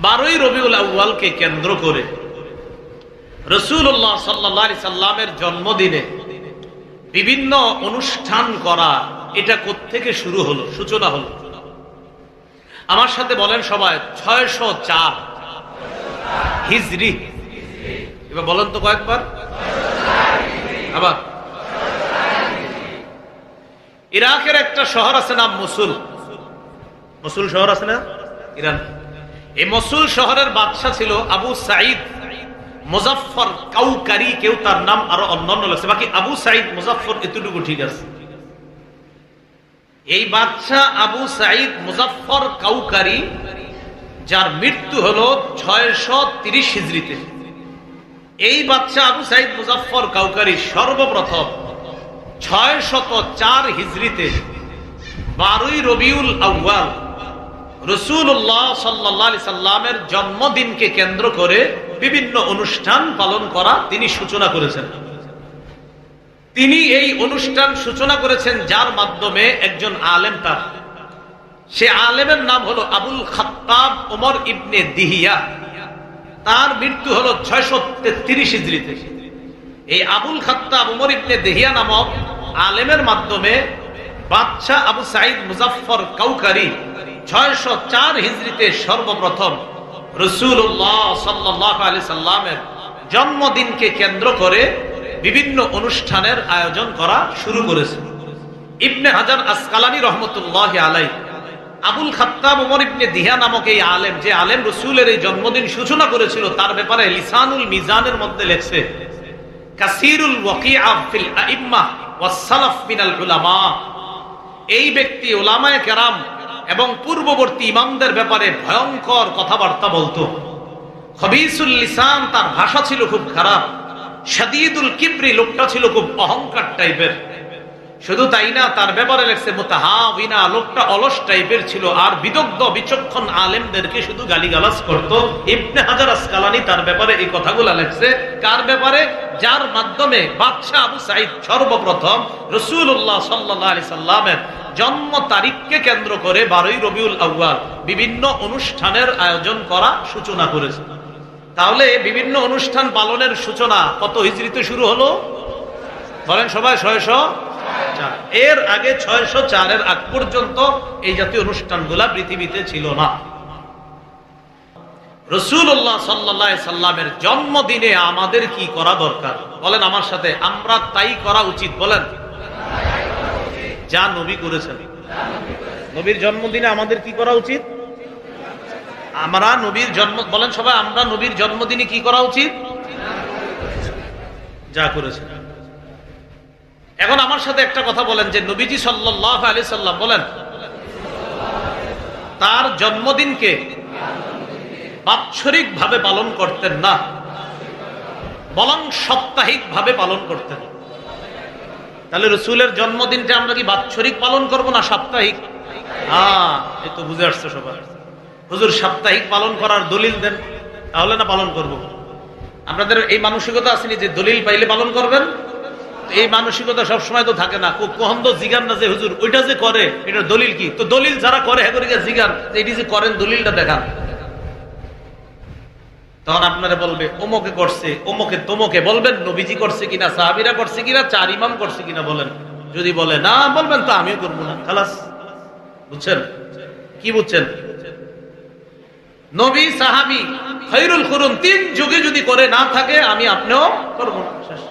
বারোই রবিউল আউ্বালকে কেন্দ্র করে রসুল্লাহ সাল্লা সাল্লামের জন্মদিনে বিভিন্ন অনুষ্ঠান করা এটা থেকে শুরু হলো? সূচনা হলো। আমার সাথে বলেন সবাই, ছয়শো চার হিজরি। এবার বলেন তো কয়েকবার। আবার। ইরাকের একটা শহর আছে নাম মসুল। মসুল শহর আছে না? ইরান। এই মসুল শহরের বাদশাহ ছিল আবু সাইদ মুজাফর কাউকারি, কেউ তার নাম আরও অন্যান্য লাগছে বাকি আবু সাইদ মুজাফর এতটুকু ঠিক আছে। এই বাদশাহ আবু সাইদ মুজাফর কাউকারি, যার মৃত্যু হলো ছয়শো তিরিশ হিজড়িতে। এই বাদশাহ আবু সাইদ মুজাফর কাউকারি সর্বপ্রথম ছয় শত চার হিজড়িতে বারোই রবিউল আউ্বাল রসুল্লাহ সাল্লি সাল্লামের জন্মদিনকে কেন্দ্র করে বিভিন্ন অনুষ্ঠান পালন করা তিনি সূচনা করেছেন। তিনি এই অনুষ্ঠান সূচনা করেছেন যার মাধ্যমে একজন আলেম তার। সে আলেমের নাম হলো আবুল খাত্তাব ওমর ইবনে দিহিয়া। তার মৃত্যু হলো ছয়শো তেত্রিশ ইজরিতে এই আবুল খাত্তাব ওমর ইবনে দেহিয়া নামক আলেমের মাধ্যমে বাদশাহ আবু সাইদ মুজাফর কাউকারি ছয়শো চার হিজড়িতে সর্বপ্রথম রসুল্লাহ সাল্লামের জন্মদিনকে কেন্দ্র করে বিভিন্ন অনুষ্ঠানের আয়োজন করা শুরু করেছে। ইবনে হাজার আসকালানি রহমতুল্লাহ আলাই আবুল খাত্তাব উমর ইবনে দিহা নামক এই আলেম, যে আলেম রসুলের এই জন্মদিন সূচনা করেছিল, তার ব্যাপারে লিসানুল মিজানের মধ্যে লেখছে, কাসিরুল ফিল আইম্মাহ ওয়াস সালাফ মিনাল উলামা। এই ব্যক্তি ওলামায়ে কেরাম এবং পূর্ববর্তী ইমামদের ব্যাপারে ভয়ঙ্কর কথাবার্তা বলতো। খবিসুল লিসান তার ভাষা ছিল খুব খারাপ সাদিদুল কিবরি লোকটা ছিল খুব অহংকার টাইপের শুধু তাই না, তার ব্যাপারে লেখছে মোতাহাবিনা লোকটা অলস টাইপের ছিল। আর বিদগ্ধ, বিচক্ষণ আলেমদেরকে শুধু গালিগালাজ করত। ইবনে হাজার আসকালানি তার ব্যাপারে এই কথাগুলা লেখছে। কার ব্যাপারে? যার মাধ্যমে বাদশাহ আবু সাইদ সর্বপ্রথম রসুল্লাহ সাল্লাহ আলি সাল্লামের জন্ম তারিখকে কেন্দ্র করে বারোই রবিউল আউ্বাল বিভিন্ন অনুষ্ঠানের আয়োজন করা সূচনা করেছে। তাহলে বিভিন্ন অনুষ্ঠান পালনের সূচনা কত হিজড়িতে শুরু হলো? বলেন সবাই, ছয়শো? চার এর আগে ছয়শো চারের আগ পর্যন্ত এই জাতীয় অনুষ্ঠানগুলা পৃথিবীতে ছিল না। রসুল্লাহ জন্মদিনে আমাদের কি করা দরকার? বলেন আমার সাথে, আমরা তাই করা উচিত, বলেন। যা নবী করেছেন। নবীর জন্মদিনে আমাদের কি করা উচিত? আমরা নবীর জন্ম, বলেন সবাই, আমরা নবীর জন্মদিনে কি করা উচিত? যা করেছেন। এখন আমার সাথে একটা কথা বলেন, যে নবীজি সাল্লাহ আলি সাল্লাম বলেন, তার জন্মদিনকে বাৎসরিক ভাবে পালন করতেন না, বরং সাপ্তাহিক ভাবে পালন করতেন। তাহলে রসুলের জন্মদিনটা আমরা কি বাৎসরিক পালন করব না সাপ্তাহিক? হ্যাঁ এই তো বুঝে আসছে সবাই। হুজুর, সাপ্তাহিক পালন করার দলিল দেন, তাহলে না পালন করব। আপনাদের এই মানসিকতা আসেনি যে দলিল পাইলে পালন করবেন? এই মানসিকতা সবসময় তো থাকে না। কখন তো জিগান না যে হুজুর, ওইটা যে করে, এটার দলিল কি? তো দলিল যারা করে হ্যাঁ করে জিগান এটি যে করেন, দলিলটা দেখান। তখন আপনারা বলবে, ওমকে করছে, ওমকে তোমকে বলবেন, নবীজি করছে কিনা, সাহাবিরা করছে কিনা, চার ইমাম করছে কিনা বলেন। যদি বলে, না, বলবেন তো আমিও করব না। খালাস, বুঝছেন? কি বুঝছেন? নবী, সাহাবি, খৈরুল করুন তিন যুগে যদি করে না থাকে, আমি আপনিও করব না। শেষ।